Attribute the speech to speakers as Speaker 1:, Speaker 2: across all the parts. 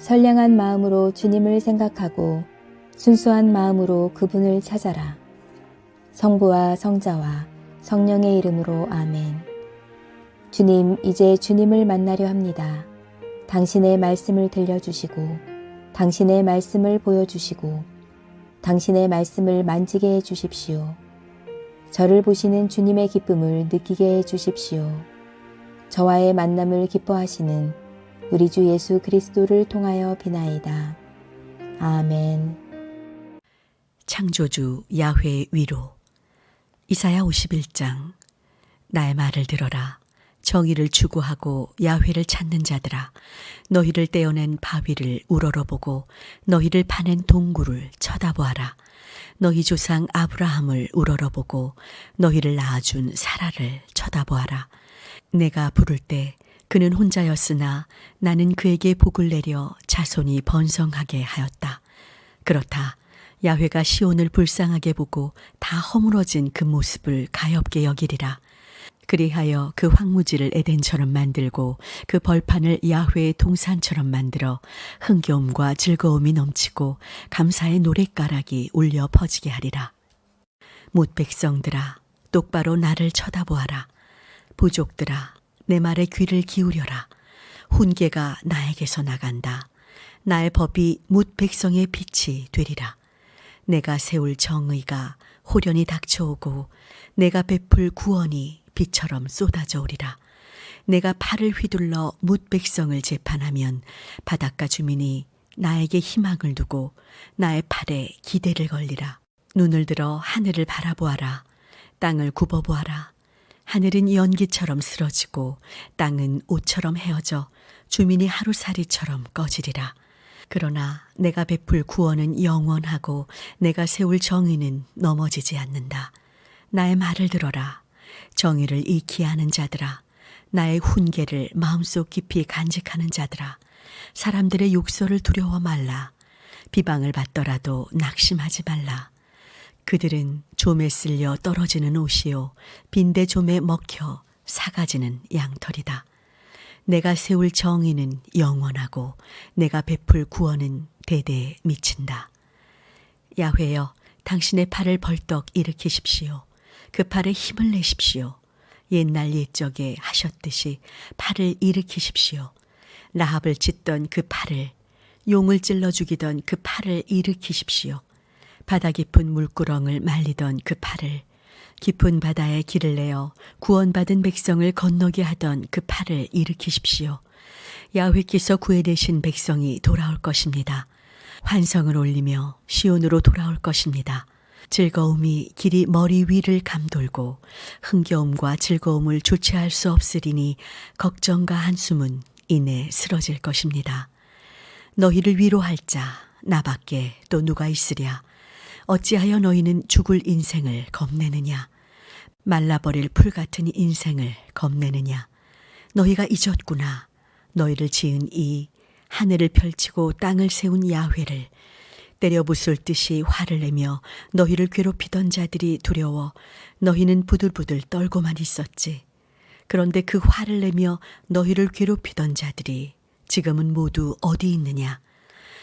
Speaker 1: 선량한 마음으로 주님을 생각하고 순수한 마음으로 그분을 찾아라. 성부와 성자와 성령의 이름으로 아멘. 주님, 이제 주님을 만나려 합니다. 당신의 말씀을 들려주시고, 당신의 말씀을 보여주시고, 당신의 말씀을 만지게 해 주십시오. 저를 보시는 주님의 기쁨을 느끼게 해 주십시오. 저와의 만남을 기뻐하시는 우리 주 예수 그리스도를 통하여 비나이다. 아멘.
Speaker 2: 창조주 야훼의 위로. 이사야 51장. 나의 말을 들어라. 정의를 추구하고 야훼를 찾는 자들아 너희를 떼어낸 바위를 우러러보고 너희를 파낸 동굴을 쳐다보아라. 너희 조상 아브라함을 우러러보고 너희를 낳아준 사라를 쳐다보아라. 내가 부를 때 그는 혼자였으나 나는 그에게 복을 내려 자손이 번성하게 하였다 그렇다 야훼가 시온을 불쌍하게 보고 다 허물어진 그 모습을 가엾게 여기리라. 그리하여 그 황무지를 에덴처럼 만들고 그 벌판을 야훼의 동산처럼 만들어 흥겨움과 즐거움이 넘치고 감사의 노랫가락이 울려 퍼지게 하리라. 못 백성들아 똑바로 나를 쳐다보아라. 부족들아 내 말에 귀를 기울여라. 훈계가 나에게서 나간다. 나의 법이 못 백성의 빛이 되리라. 내가 세울 정의가 호련히 닥쳐오고 내가 베풀 구원이 비처럼 쏟아져 오리라. 내가 팔을 휘둘러 뭇 백성을 재판하면 바닷가 주민이 나에게 희망을 두고 나의 팔에 기대를 걸리라. 눈을 들어 하늘을 바라보아라. 땅을 굽어보아라. 하늘은 연기처럼 쓰러지고 땅은 옷처럼 헤어져 주민이 하루살이처럼 꺼지리라. 그러나 내가 베풀 구원은 영원하고 내가 세울 정의는 넘어지지 않는다. 나의 말을 들어라. 정의를 잃기 하는 자들아. 나의 훈계를 마음속 깊이 간직하는 자들아. 사람들의 욕설을 두려워 말라. 비방을 받더라도 낙심하지 말라. 그들은 좀에 쓸려 떨어지는 옷이요. 빈대 좀에 먹혀 사가지는 양털이다. 내가 세울 정의는 영원하고 내가 베풀 구원은 대대에 미친다. 야훼여 당신의 팔을 벌떡 일으키십시오. 그 팔에 힘을 내십시오. 옛날 옛적에 하셨듯이 팔을 일으키십시오. 라합을 찢던 그 팔을 용을 찔러 죽이던 그 팔을 일으키십시오. 바다 깊은 물구렁을 말리던 그 팔을 깊은 바다에 길을 내어 구원받은 백성을 건너게 하던 그 팔을 일으키십시오. 야훼께서 구해내신 백성이 돌아올 것입니다. 환성을 올리며 시온으로 돌아올 것입니다. 즐거움이 길이 머리 위를 감돌고 흥겨움과 즐거움을 주체할 수 없으리니 걱정과 한숨은 이내 쓰러질 것입니다. 너희를 위로할 자 나밖에 또 누가 있으랴 어찌하여 너희는 죽을 인생을 겁내느냐 말라버릴 풀 같은 인생을 겁내느냐 너희가 잊었구나 너희를 지은 이 하늘을 펼치고 땅을 세운 야훼를 때려 부술 듯이 화를 내며 너희를 괴롭히던 자들이 두려워 너희는 부들부들 떨고만 있었지. 그런데 그 화를 내며 너희를 괴롭히던 자들이 지금은 모두 어디 있느냐?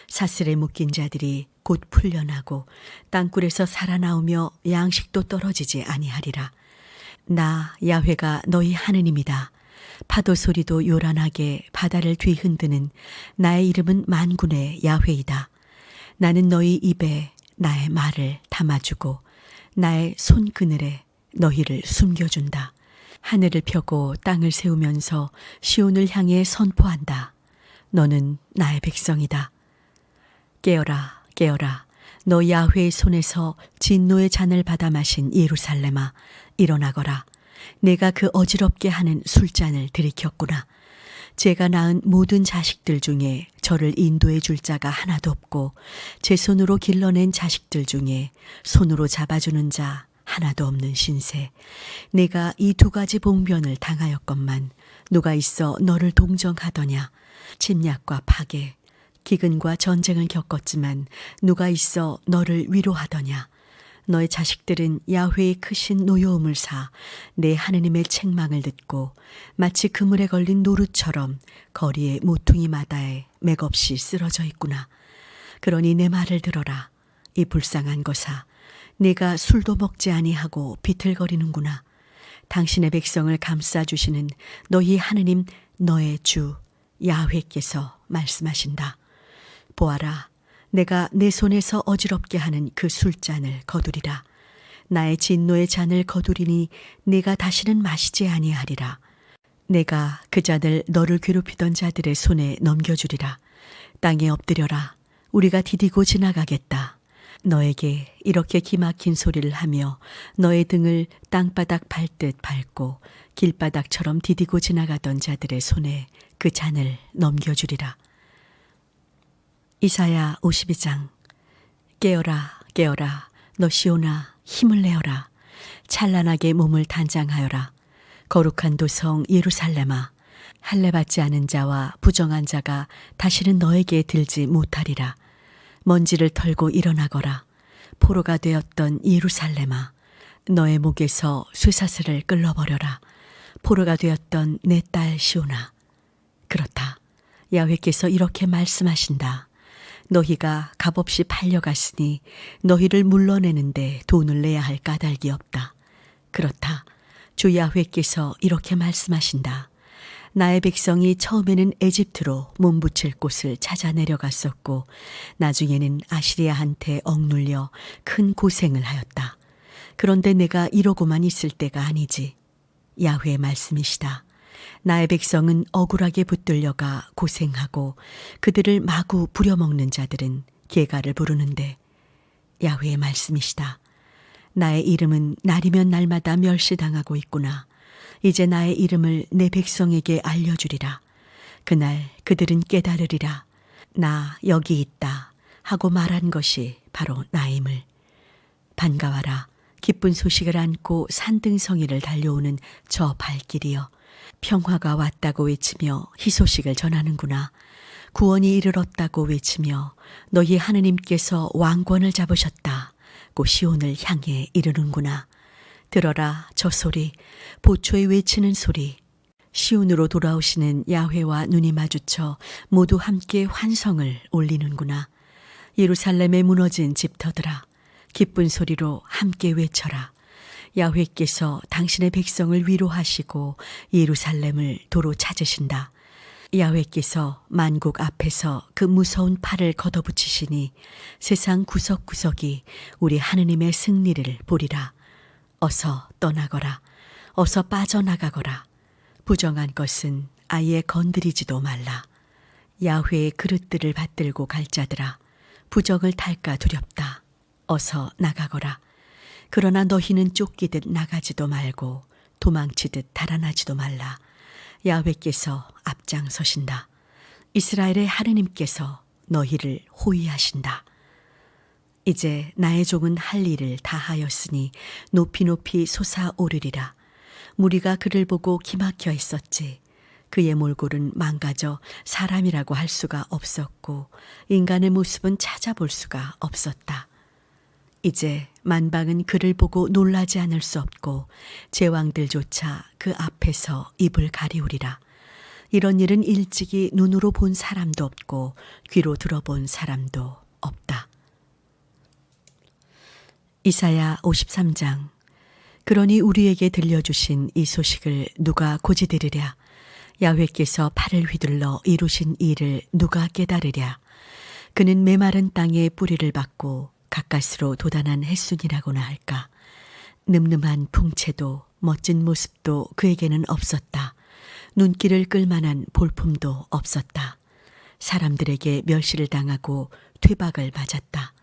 Speaker 2: 사슬에 묶인 자들이 곧 풀려나고 땅굴에서 살아나오며 양식도 떨어지지 아니하리라. 나 야훼가 너희 하느님이다. 파도 소리도 요란하게 바다를 뒤흔드는 나의 이름은 만군의 야훼이다. 나는 너희 입에 나의 말을 담아주고 나의 손 그늘에 너희를 숨겨준다. 하늘을 펴고 땅을 세우면서 시온을 향해 선포한다. 너는 나의 백성이다. 깨어라, 깨어라. 너 야훼의 손에서 진노의 잔을 받아 마신 예루살렘아, 일어나거라. 내가 그 어지럽게 하는 술잔을 들이켰구나. 제가 낳은 모든 자식들 중에 저를 인도해 줄 자가 하나도 없고 제 손으로 길러낸 자식들 중에 손으로 잡아주는 자 하나도 없는 신세. 내가 이 두 가지 봉변을 당하였건만 누가 있어 너를 동정하더냐. 침략과 파괴, 기근과 전쟁을 겪었지만 누가 있어 너를 위로하더냐. 너의 자식들은 야훼의 크신 노여움을 사 내 하느님의 책망을 듣고 마치 그물에 걸린 노루처럼 거리의 모퉁이 마다에 맥없이 쓰러져 있구나. 그러니 내 말을 들어라. 이 불쌍한 것아, 내가 술도 먹지 아니하고 비틀거리는구나. 당신의 백성을 감싸 주시는 너희 하느님 너의 주 야훼께서 말씀하신다. 보아라, 내가 내 손에서 어지럽게 하는 그 술잔을 거두리라. 나의 진노의 잔을 거두리니 내가 다시는 마시지 아니하리라. 내가 그 잔을 너를 괴롭히던 자들의 손에 넘겨주리라. 땅에 엎드려라. 우리가 디디고 지나가겠다. 너에게 이렇게 기막힌 소리를 하며 너의 등을 땅바닥 밟듯 밟고 길바닥처럼 디디고 지나가던 자들의 손에 그 잔을 넘겨주리라. 이사야 52장. 깨어라 깨어라. 너 시오나 힘을 내어라. 찬란하게 몸을 단장하여라. 거룩한 도성 예루살렘아 할례 받지 않은 자와 부정한 자가 다시는 너에게 들지 못하리라. 먼지를 털고 일어나거라. 포로가 되었던 예루살렘아 너의 목에서 쇠사슬을 끌어버려라. 포로가 되었던 내 딸 시오나. 그렇다. 야훼께서 이렇게 말씀하신다 너희가 값없이 팔려갔으니 너희를 물러내는데 돈을 내야 할 까닭이 없다. 그렇다. 주 야훼께서 이렇게 말씀하신다. 나의 백성이 처음에는 에집트로 몸붙일 곳을 찾아 내려갔었고 나중에는 아시리아한테 억눌려 큰 고생을 하였다. 그런데 내가 이러고만 있을 때가 아니지. 야훼의 말씀이시다. 나의 백성은 억울하게 붙들려가 고생하고 그들을 마구 부려먹는 자들은 개가를 부르는데 야훼의 말씀이시다. 나의 이름은 날이면 날마다 멸시당하고 있구나. 이제 나의 이름을 내 백성에게 알려주리라. 그날 그들은 깨달으리라. 나 여기 있다. 하고 말한 것이 바로 나임을. 반가워라. 기쁜 소식을 안고 산등성이를 달려오는 저 발길이여. 평화가 왔다고 외치며 희소식을 전하는구나. 구원이 이르렀다고 외치며 너희 하느님께서 왕권을 잡으셨다. 고 시온을 향해 이르는구나. 들어라 저 소리, 보초에 외치는 소리. 시온으로 돌아오시는 야훼와 눈이 마주쳐 모두 함께 환성을 올리는구나. 예루살렘에 무너진 집터들아, 기쁜 소리로 함께 외쳐라. 야훼께서 당신의 백성을 위로하시고 예루살렘을 도로 찾으신다. 야훼께서 만국 앞에서 그 무서운 팔을 걷어붙이시니 세상 구석구석이 우리 하느님의 승리를 보리라. 어서 떠나거라. 어서 빠져나가거라. 부정한 것은 아예 건드리지도 말라. 야훼의 그릇들을 받들고 갈 자들아. 부정을 탈까 두렵다. 어서 나가거라. 그러나 너희는 쫓기듯 나가지도 말고 도망치듯 달아나지도 말라. 야훼께서 앞장서신다. 이스라엘의 하느님께서 너희를 호위하신다. 이제 나의 종은 할 일을 다 하였으니 높이 높이 솟아오르리라. 무리가 그를 보고 기막혀 있었지. 그의 몰골은 망가져 사람이라고 할 수가 없었고 인간의 모습은 찾아볼 수가 없었다. 이제 만방은 그를 보고 놀라지 않을 수 없고 제왕들조차 그 앞에서 입을 가리우리라. 이런 일은 일찍이 눈으로 본 사람도 없고 귀로 들어본 사람도 없다. 이사야 53장 그러니 우리에게 들려주신 이 소식을 누가 고지 들으랴 야훼께서 팔을 휘둘러 이루신 일을 누가 깨달으랴 그는 메마른 땅에 뿌리를 받고 가까스로 도단한 햇순이라고나 할까 늠름한 풍채도 멋진 모습도 그에게는 없었다. 눈길을 끌만한 볼품도 없었다. 사람들에게 멸시를 당하고 퇴박을 맞았다.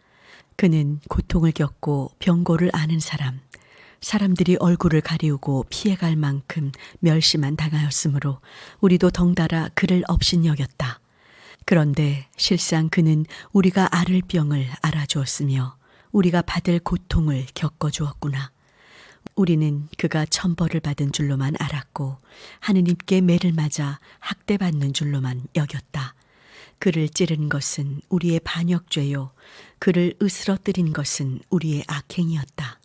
Speaker 2: 그는 고통을 겪고 병고를 아는 사람, 사람들이 얼굴을 가리우고 피해갈 만큼 멸시만 당하였으므로 우리도 덩달아 그를 업신여겼다. 그런데 실상 그는 우리가 앓을 병을 알아주었으며 우리가 받을 고통을 겪어주었구나. 우리는 그가 천벌을 받은 줄로만 알았고 하느님께 매를 맞아 학대받는 줄로만 여겼다. 그를 찌른 것은 우리의 반역죄요. 그를 으스러뜨린 것은 우리의 악행이었다.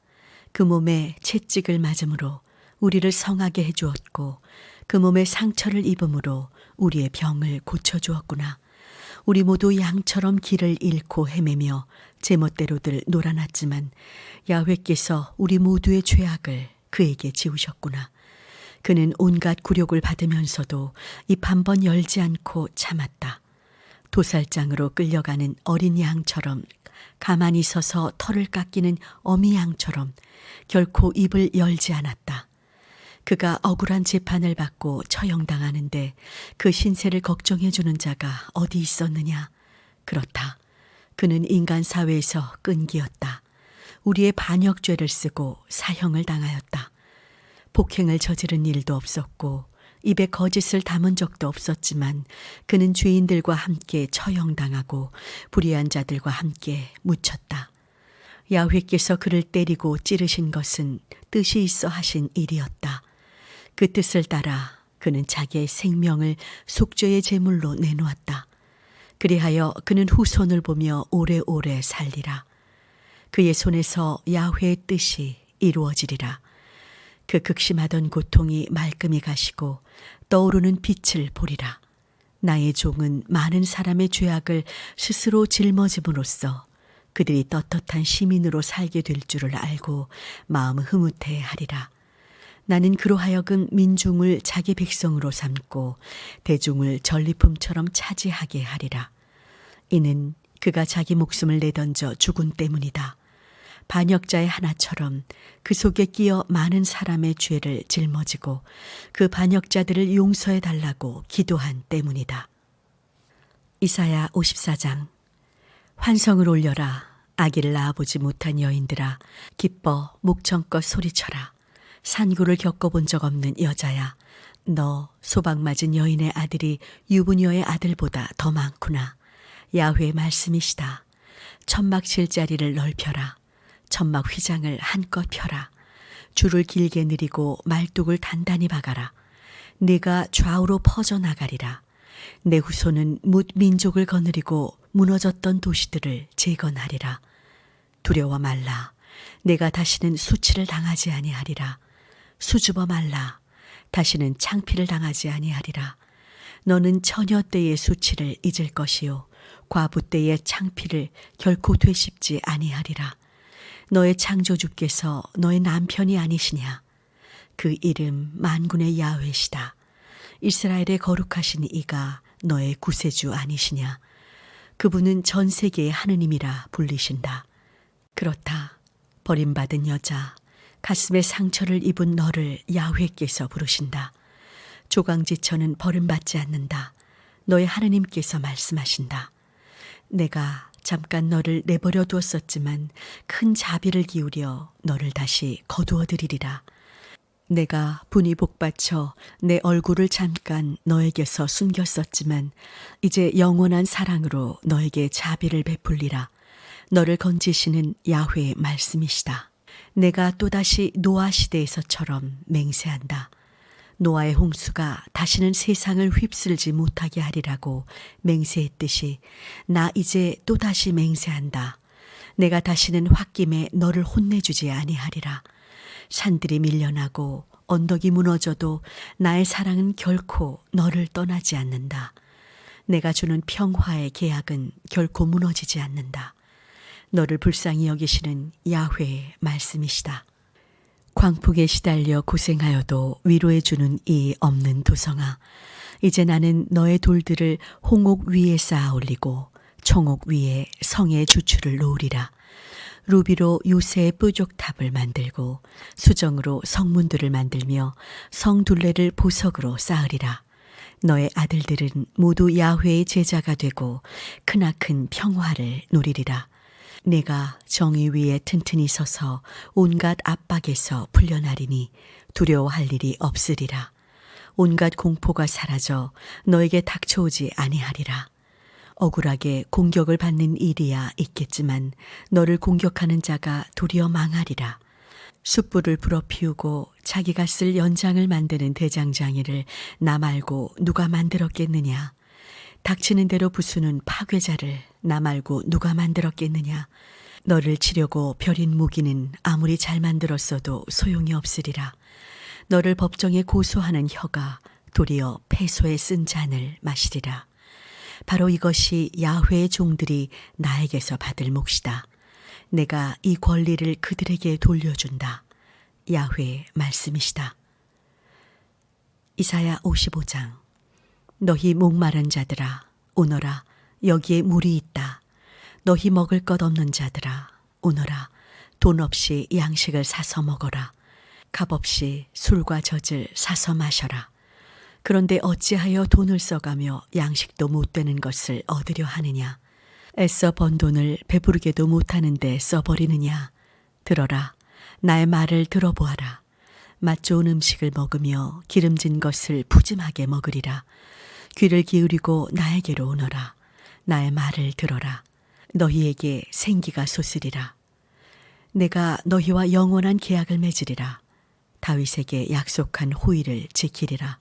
Speaker 2: 그 몸에 채찍을 맞음으로 우리를 성하게 해주었고 그 몸에 상처를 입음으로 우리의 병을 고쳐주었구나. 우리 모두 양처럼 길을 잃고 헤매며 제멋대로들 놀아났지만 야훼께서 우리 모두의 죄악을 그에게 지우셨구나. 그는 온갖 굴욕을 받으면서도 입 한 번 열지 않고 참았다. 도살장으로 끌려가는 어린 양처럼 가만히 서서 털을 깎이는 어미 양처럼 결코 입을 열지 않았다. 그가 억울한 재판을 받고 처형당하는데 그 신세를 걱정해 주는 자가 어디 있었느냐? 그렇다. 그는 인간 사회에서 끈기였다. 우리의 반역죄를 쓰고 사형을 당하였다. 폭행을 저지른 일도 없었고 입에 거짓을 담은 적도 없었지만 그는 죄인들과 함께 처형당하고 불의한 자들과 함께 묻혔다. 야훼께서 그를 때리고 찌르신 것은 뜻이 있어 하신 일이었다. 그 뜻을 따라 그는 자기의 생명을 속죄의 제물로 내놓았다. 그리하여 그는 후손을 보며 오래오래 살리라. 그의 손에서 야훼의 뜻이 이루어지리라. 그 극심하던 고통이 말끔히 가시고 떠오르는 빛을 보리라. 나의 종은 많은 사람의 죄악을 스스로 짊어짐으로써 그들이 떳떳한 시민으로 살게 될 줄을 알고 마음 흐뭇해 하리라. 나는 그로 하여금 민중을 자기 백성으로 삼고 대중을 전리품처럼 차지하게 하리라. 이는 그가 자기 목숨을 내던져 죽은 때문이다. 반역자의 하나처럼 그 속에 끼어 많은 사람의 죄를 짊어지고 그 반역자들을 용서해 달라고 기도한 때문이다. 이사야 54장 환성을 올려라 아기를 낳아보지 못한 여인들아 기뻐 목청껏 소리쳐라 산구를 겪어본 적 없는 여자야. 너 소방 맞은 여인의 아들이 유부녀의 아들보다 더 많구나. 야훼의 말씀이시다. 천막 실자리를 넓혀라. 천막 휘장을 한껏 펴라. 줄을 길게 느리고 말뚝을 단단히 박아라. 네가 좌우로 퍼져나가리라. 내 후손은 뭇 민족을 거느리고 무너졌던 도시들을 재건하리라. 두려워 말라. 내가 다시는 수치를 당하지 아니하리라. 수줍어 말라. 다시는 창피를 당하지 아니하리라. 너는 처녀 때의 수치를 잊을 것이요 과부 때의 창피를 결코 되씹지 아니하리라. 너의 창조주께서 너의 남편이 아니시냐? 그 이름 만군의 야훼시다. 이스라엘의 거룩하신 이가 너의 구세주 아니시냐? 그분은 전 세계의 하느님이라 불리신다. 그렇다. 버림받은 여자, 가슴에 상처를 입은 너를 야훼께서 부르신다. 조강지처는 버림받지 않는다. 너의 하느님께서 말씀하신다. 내가 잠깐 너를 내버려 두었었지만 큰 자비를 기울여 너를 다시 거두어 드리리라. 내가 분이 복받쳐 내 얼굴을 잠깐 너에게서 숨겼었지만 이제 영원한 사랑으로 너에게 자비를 베풀리라. 너를 건지시는 야훼의 말씀이시다. 내가 또다시 노아 시대에서처럼 맹세한다. 노아의 홍수가 다시는 세상을 휩쓸지 못하게 하리라고 맹세했듯이 나 이제 또다시 맹세한다. 내가 다시는 홧김에 너를 혼내주지 아니하리라. 산들이 밀려나고 언덕이 무너져도 나의 사랑은 결코 너를 떠나지 않는다. 내가 주는 평화의 계약은 결코 무너지지 않는다. 너를 불쌍히 여기시는 야훼의 말씀이시다. 광폭에 시달려 고생하여도 위로해 주는 이 없는 도성아. 이제 나는 너의 돌들을 홍옥 위에 쌓아 올리고 청옥 위에 성의 주추를 놓으리라. 루비로 요새의 뾰족탑을 만들고 수정으로 성문들을 만들며 성 둘레를 보석으로 쌓으리라. 너의 아들들은 모두 야훼의 제자가 되고 크나큰 평화를 누리리라. 내가 정의 위에 튼튼히 서서 온갖 압박에서 풀려나리니 두려워할 일이 없으리라. 온갖 공포가 사라져 너에게 닥쳐오지 아니하리라. 억울하게 공격을 받는 일이야 있겠지만 너를 공격하는 자가 도리어 망하리라. 숯불을 불어피우고 자기가 쓸 연장을 만드는 대장장이를 나 말고 누가 만들었겠느냐. 닥치는 대로 부수는 파괴자를 나 말고 누가 만들었겠느냐. 너를 치려고 벼린 무기는 아무리 잘 만들었어도 소용이 없으리라. 너를 법정에 고소하는 혀가 도리어 패소에 쓴 잔을 마시리라. 바로 이것이 야훼의 종들이 나에게서 받을 몫이다. 내가 이 권리를 그들에게 돌려준다. 야훼의 말씀이시다. 이사야 55장 너희 목마른 자들아 오너라 여기에 물이 있다. 너희 먹을 것 없는 자들아 오너라 돈 없이 양식을 사서 먹어라. 값 없이 술과 젖을 사서 마셔라. 그런데 어찌하여 돈을 써가며 양식도 못 되는 것을 얻으려 하느냐? 애써 번 돈을 배부르게도 못하는데 써버리느냐? 들어라. 나의 말을 들어보아라. 맛 좋은 음식을 먹으며 기름진 것을 푸짐하게 먹으리라. 귀를 기울이고 나에게로 오너라. 나의 말을 들어라. 너희에게 생기가 솟으리라. 내가 너희와 영원한 계약을 맺으리라. 다윗에게 약속한 호의를 지키리라.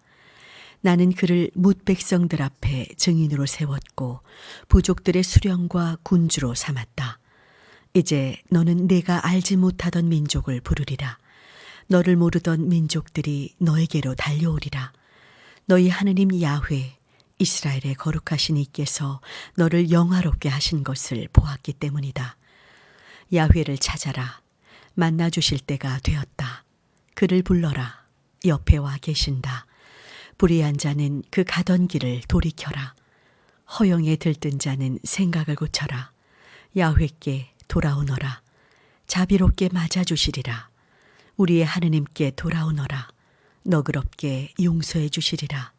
Speaker 2: 나는 그를 뭇 백성들 앞에 증인으로 세웠고 부족들의 수령과 군주로 삼았다. 이제 너는 내가 알지 못하던 민족을 부르리라. 너를 모르던 민족들이 너에게로 달려오리라. 너희 하느님 야훼 이스라엘의 거룩하신 이께서 너를 영화롭게 하신 것을 보았기 때문이다. 야훼를 찾아라. 만나 주실 때가 되었다. 그를 불러라. 옆에 와 계신다. 불의한 자는 그 가던 길을 돌이켜라. 허영에 들뜬 자는 생각을 고쳐라. 야훼께 돌아오너라. 자비롭게 맞아 주시리라. 우리의 하느님께 돌아오너라. 너그럽게 용서해 주시리라.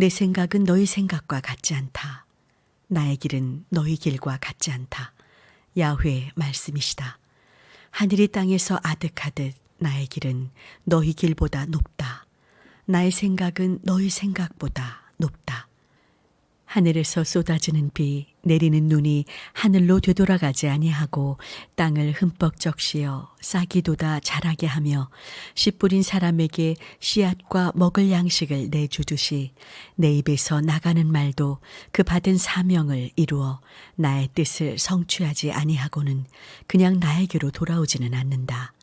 Speaker 2: 내 생각은 너희 생각과 같지 않다. 나의 길은 너희 길과 같지 않다. 야훼 말씀이시다. 하늘이 땅에서 아득하듯 나의 길은 너희 길보다 높다. 나의 생각은 너희 생각보다 높다. 하늘에서 쏟아지는 비, 내리는 눈이 하늘로 되돌아가지 아니하고 땅을 흠뻑 적시어 싹이 돋아 자라게 하며 씨 뿌린 사람에게 씨앗과 먹을 양식을 내주듯이 내 입에서 나가는 말도 그 받은 사명을 이루어 나의 뜻을 성취하지 아니하고는 그냥 나에게로 돌아오지는 않는다.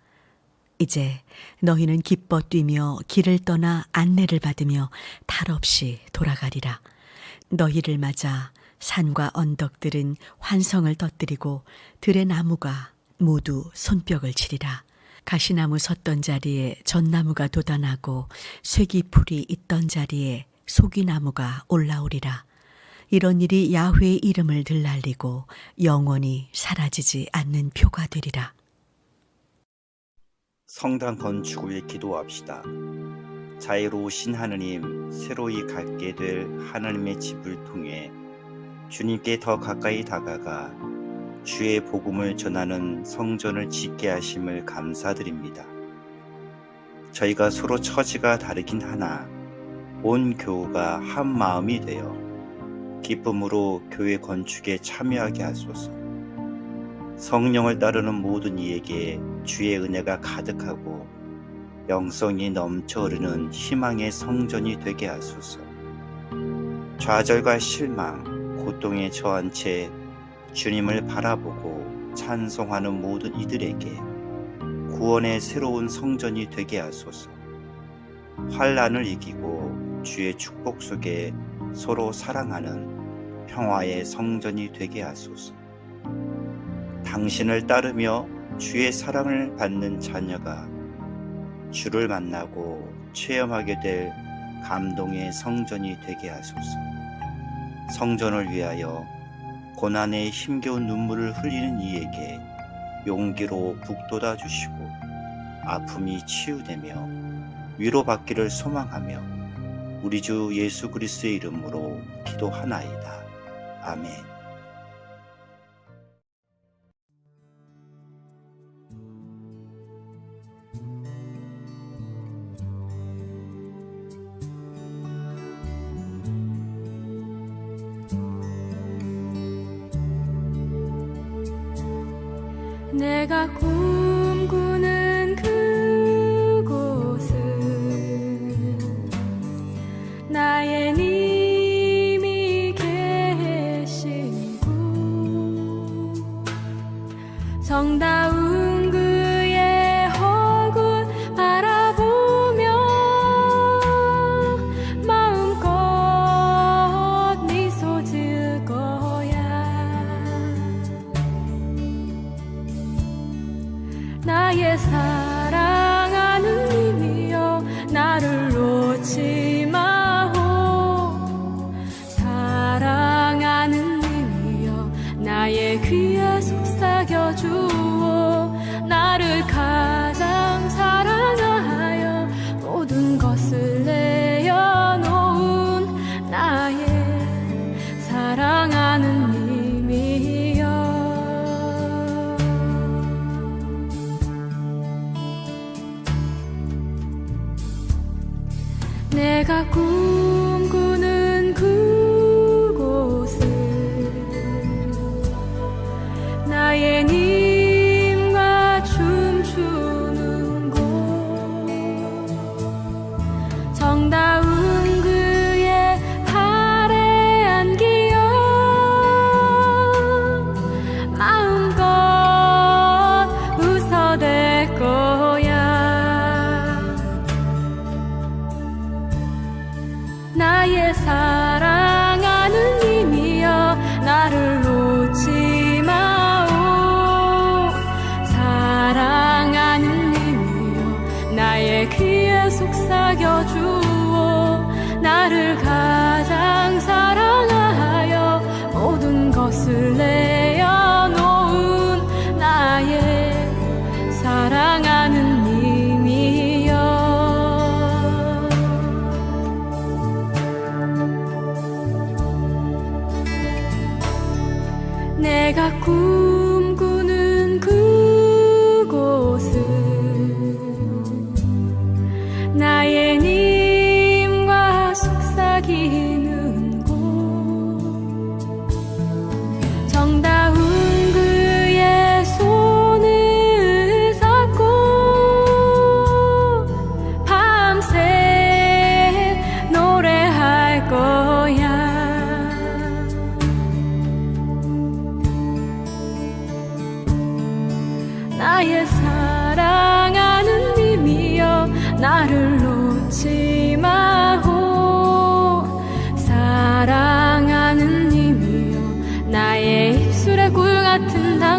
Speaker 2: 이제 너희는 기뻐 뛰며 길을 떠나 안내를 받으며 탈 없이 돌아가리라. 너희를 맞아 산과 언덕들은 환성을 터뜨리고 들의 나무가 모두 손뼉을 치리라. 가시나무 섰던 자리에 전나무가 돋아나고 쇠기풀이 있던 자리에 소기나무가 올라오리라. 이런 일이 야훼의 이름을 들날리고 영원히 사라지지 않는 표가 되리라.
Speaker 3: 성당 건축을 위해 기도합시다. 자유로우신 하느님, 새로이 갖게 될 하나님의 집을 통해 주님께 더 가까이 다가가 주의 복음을 전하는 성전을 짓게 하심을 감사드립니다. 저희가 서로 처지가 다르긴 하나 온 교우가 한 마음이 되어 기쁨으로 교회 건축에 참여하게 하소서. 성령을 따르는 모든 이에게 주의 은혜가 가득하고 영성이 넘쳐 흐르는 희망의 성전이 되게 하소서. 좌절과 실망, 고통에 처한 채 주님을 바라보고 찬송하는 모든 이들에게 구원의 새로운 성전이 되게 하소서. 환란을 이기고 주의 축복 속에 서로 사랑하는 평화의 성전이 되게 하소서. 당신을 따르며 주의 사랑을 받는 자녀가 주를 만나고 체험하게 될 감동의 성전이 되게 하소서. 성전을 위하여 고난에 힘겨운 눈물을 흘리는 이에게 용기로 북돋아 주시고 아픔이 치유되며 위로받기를 소망하며 우리 주 예수 그리스도의 이름으로 기도하나이다. 아멘.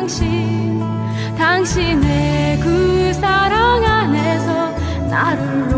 Speaker 4: 당신 당신의 그 사랑 안에서 나를